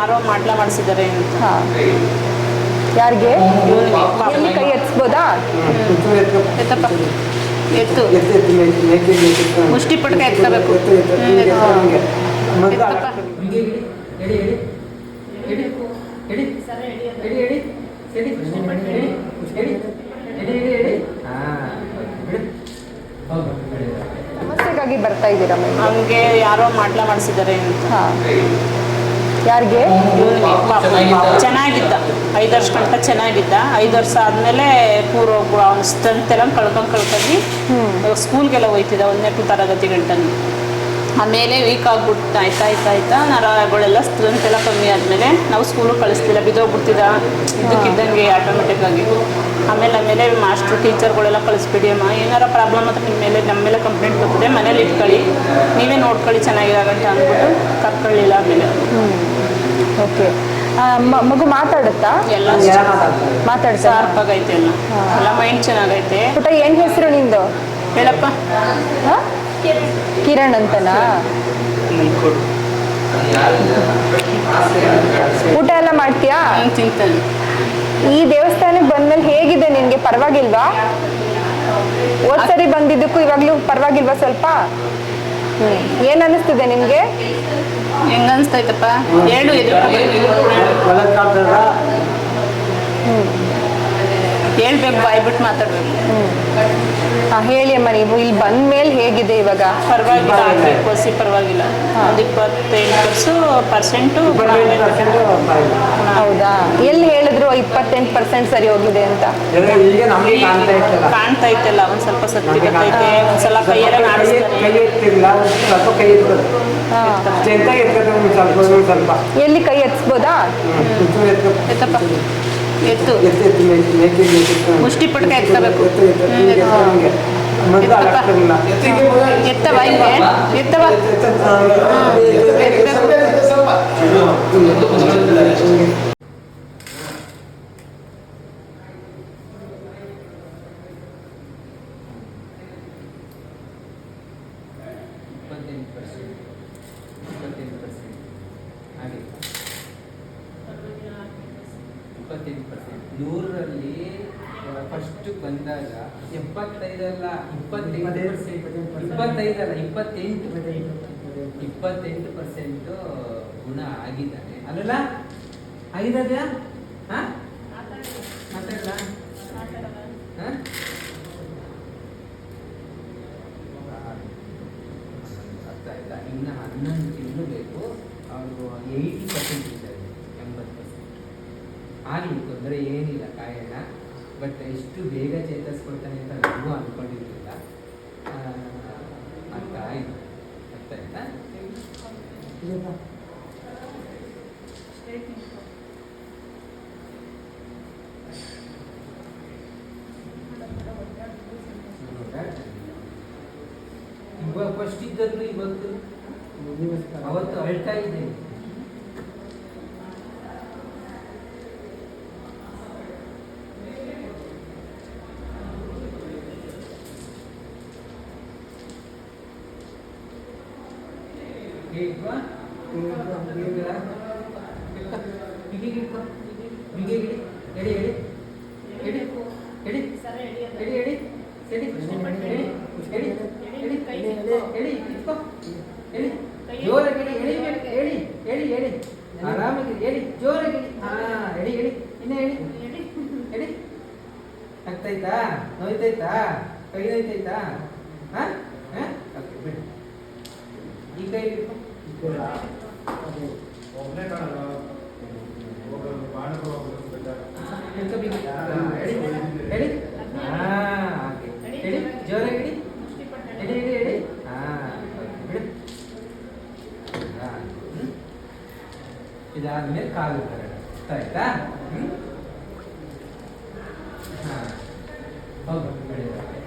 ಯಾರೋ ಮಾಡ್ಲಾ ಮಾಡಿಸಿದ್ದಾರೆ ಅಂತ. ಹಾಂ. ಯಾರಿಗೆ? ಇಲ್ಲಿ ಕೈ ಎತ್ಸ್ಬೋದಾ? ಎತ್ತಪ್ಪ. ಎತ್ತು. ಮುಷ್ಟಿ ಪಟ್ಕ ಎತ್ತಬೇಕು ಸಮಸ್ಯೆಗಾಗಿ ಬರ್ತಾ ಇದ್ದೀರಾ ಹಂಗೆ ಯಾರೋ ಮಾಡ್ಲಾ ಮಾಡಿಸಿದ್ದಾರೆ ಅಂತ. ಯಾರಿಗೆ. ಚೆನ್ನಾಗಿದ್ದ. ಐದು ವರ್ಷ ಗಂಟ ಚೆನ್ನಾಗಿದ್ದ. ಐದು ವರ್ಷ ಆದಮೇಲೆ ಪೂರ್ವ ಅವ್ನ ಸ್ಟ್ರೆಂತ್ ಎಲ್ಲ ಕಳ್ಕೊಂಡು ಕಳ್ಕೊಂಡು ಸ್ಕೂಲ್ಗೆಲ್ಲ ಹೋಯ್ತಿದ್ದ ಒಂದನೇ ತರಗತಿ ಗಂಟನ್ನು. ಆಮೇಲೆ ವೀಕ್ ಆಗ್ಬಿಟ್ಟು ಆಯ್ತಾ ಆಯ್ತಾ ಆಯ್ತಾ? ನರಗಳೆಲ್ಲ ಸ್ಟ್ರೆಂತ್ ಎಲ್ಲ ಕಮ್ಮಿ ಆದಮೇಲೆ ನಾವು ಸ್ಕೂಲು ಕಳಿಸ್ತಿಲ್ಲ. ಬಿದ್ದೋಗ್ಬಿಡ್ತಿದ್ದ. ಇದಕ್ಕಿದ್ದಂಗೆ ಆಟೋಮೆಟಿಕ್ ಆಗಿ. ಆಮೇಲೆ ಆಮೇಲೆ ಮಾಸ್ಟ್ರು ಟೀಚರ್ಗಳೆಲ್ಲ ಕಳಿಸ್ಬಿಡಿ ಅಮ್ಮ. ಏನಾರ ಪ್ರಾಬ್ಲಮ್ ಅಂತ ನಿಮ್ಮ ಮೇಲೆ ನಮ್ಮ ಮೇಲೆ ಕಂಪ್ಲೇಂಟ್ ಬರ್ತದೆ. ಮನೇಲಿ ಇಟ್ಕೊಳ್ಳಿ. ನೀವೇ ನೋಡ್ಕೊಳ್ಳಿ ಚೆನ್ನಾಗಿರಾಗಂಟ ಅಂದ್ಬಿಟ್ಟು ಕರ್ಕೊಳ್ಳಿಲ್ಲ ಆಮೇಲೆ. ಓಕೆ ಮಗು ಮಾತಾಡುತ್ತಾ? ಎಲ್ಲ ಮಾತಾಡ್ತಾ ಶಾರ್ಪ್ ಆಗೈತೆ ಎಲ್ಲ. ಎಲ್ಲ ಮೈಂಡ್ ಚೆನ್ನಾಗೈತೆ. ಪುಟ ಏನ್ ಹೆಸರು ನಿಂದು? ಹೇಳಪ್ಪ? ಕಿರಣ್ ಅಂತನಾ? ಊಟ ಎಲ್ಲ ಮಾಡ್ತೀಯಾ? ತಿಂತಾನೆ. ಈ ದೇವಸ್ಥಾನಕ್ಕೆ ಬಂದ್ಮೇಲೆ ಹೇಗಿದೆ ನಿನ್ಗೆ? ಪರವಾಗಿಲ್ವಾ? ಹೋದ್ ಸರಿ ಬಂದಿದ್ದಕ್ಕೂ ಇವಾಗ್ಲೂ ಪರವಾಗಿಲ್ವಾ ಸ್ವಲ್ಪ? ಏನ್ ಅನಿಸ್ತಿದೆ ನಿಮ್ಗೆ? ಹೆಂಗ ಅನಿಸ್ತೈತಪ್ಪ ಹೇಳು ಎದುರು. ಹೇಳ್ಬೇಕು ಬಾಯ್ಬಿಟ್ಟು ಮಾತಾಡ್ಬೇಕು. ಹಾಂ ಹೇಳಿ ಅಮ್ಮ ನೀವು ಇಲ್ಲಿ ಬಂದ ಮೇಲೆ ಹೇಗಿದೆ ಇವಾಗ? ಪರವಾಗಿಲ್ಲ ಆಗ್ಬೇಕು ಹಸಿ ಪರವಾಗಿಲ್ಲ. ಒಂದು ಇಪ್ಪತ್ತೆಂಟು ಪರ್ಸು ಪರ್ಸೆಂಟು ಹೌದಾ? ಎಲ್ಲಿ ಹೇಳಿದ್ರು ಇಪ್ಪತ್ತೆಂಟು ಪರ್ಸೆಂಟ್ ಸರಿ ಹೋಗಿದೆ ಅಂತ? ಕಾಣ್ತಾ ಇತ್ತಲ್ಲ. ಒಂದು ಸ್ವಲ್ಪ ಸತ್ತಿ ಗೊತ್ತೈತೆ ಒಂದು ಸಲ ಕೈಯರ ಎಲ್ಲಿ ಕೈ ಎತ್ಸ್ಬೋದಾ? ಎತ್ತು ಮುಷ್ಟಿ ಪಡ್ಕ ಎತ್ತಬೇಕು ಎತ್ತವ ಹಿಂಗೆ ಎತ್ತವ ಎತ್ತಬೇಕು ಇಪ್ಪತ್ತೆಂಟು ಪರ್ಸೆಂಟ್ ನೂರರಲ್ಲಿ ಫಸ್ಟ್ ಬಂದಾಗ ಎಪ್ಪತ್ತೈದಲ್ಲ ಇಪ್ಪತ್ತೈದು ಪರ್ಸೆಂಟ್ ಇಪ್ಪತ್ತೈದಲ್ಲ ಇಪ್ಪತ್ತೆಂಟು. ಇಪ್ಪತ್ತೆಂಟು ಪರ್ಸೆಂಟು ಗುಣ ಆಗಿದ್ದಾರೆ ಅಲ್ಲಲ್ಲ? ಆಗಿದೆಯಾ ಹಾಂ? ಮಾತಾಡಲ್ಲ? ಹಾಂ? ಅರ್ಥ ಆಯ್ತಾ? ಇನ್ನು ಹನ್ನೊಂದು ತಿಂಗಳು ಬೇಕು. ಅವರು ಏಯ್ಟಿ ಪರ್ಸೆಂಟ್ ಆಗಲಿ ತೊಂದರೆ ಏನಿಲ್ಲ ಕಾಯೋಣ ಬಟ್ ಎಷ್ಟು ಬೇಗ ಚೇತರಿಸ್ಕೊಳ್ತಾನೆ ಅಂತ ನಾವು ಅಂದ್ಕೊಂಡಿರಲಿಲ್ಲ ಅಂತ ಆಯ್ತು. ಅರ್ಥ ಆಯ್ತಾ? ಇವಾಗ ಫಸ್ಟ್ ಇದ್ದದ್ದು ಇವತ್ತು? ಅವತ್ತು ಅಳ್ತಾ ಇದ್ದೆ ಹೇಗಿದ್ವಾ ಬಿಗಿ ಎಡಿ ಎಡಿ. ಎಡಿ. ಎಡಿ. ಎಡಿ ಎಡಿ. ಎಡಿ. ಎಡಿ. ಎಡಿ. ಎಡಿ. ಎಡಿ. ಇಟ್ಕೋ. ಎಡಿ. ಜೋರಾಗಿ ಎಡಿ. ಎಡಿ ಎಡಿ. ಎಡಿ. ಎಡಿ ಆರಾಮಾಗಿ ಎಡಿ. ಜೋರಾಗಿ ಎಡಿ. ಹಾ, ಎಡಿ ಎಡಿ. ಇನ್ನ ಎಡಿ. ಎಡಿ. ಆಗ್ತೈತಾ ನೋಯ್ತೈತಾ ಕೈ ನೋಯ್ತೈತಾ ಹಾ? ಹಾ? ಓಕೆ, ಬಿಡಿ. ಈ ಕೈ ಇದಾದ್ಮೇಲೆ ಕಾಲು ಆಯ್ತಾ ಹ್ಞೂ ಹಾಂ ಹೌದು ಬೆಳಿಗ್ಗೆ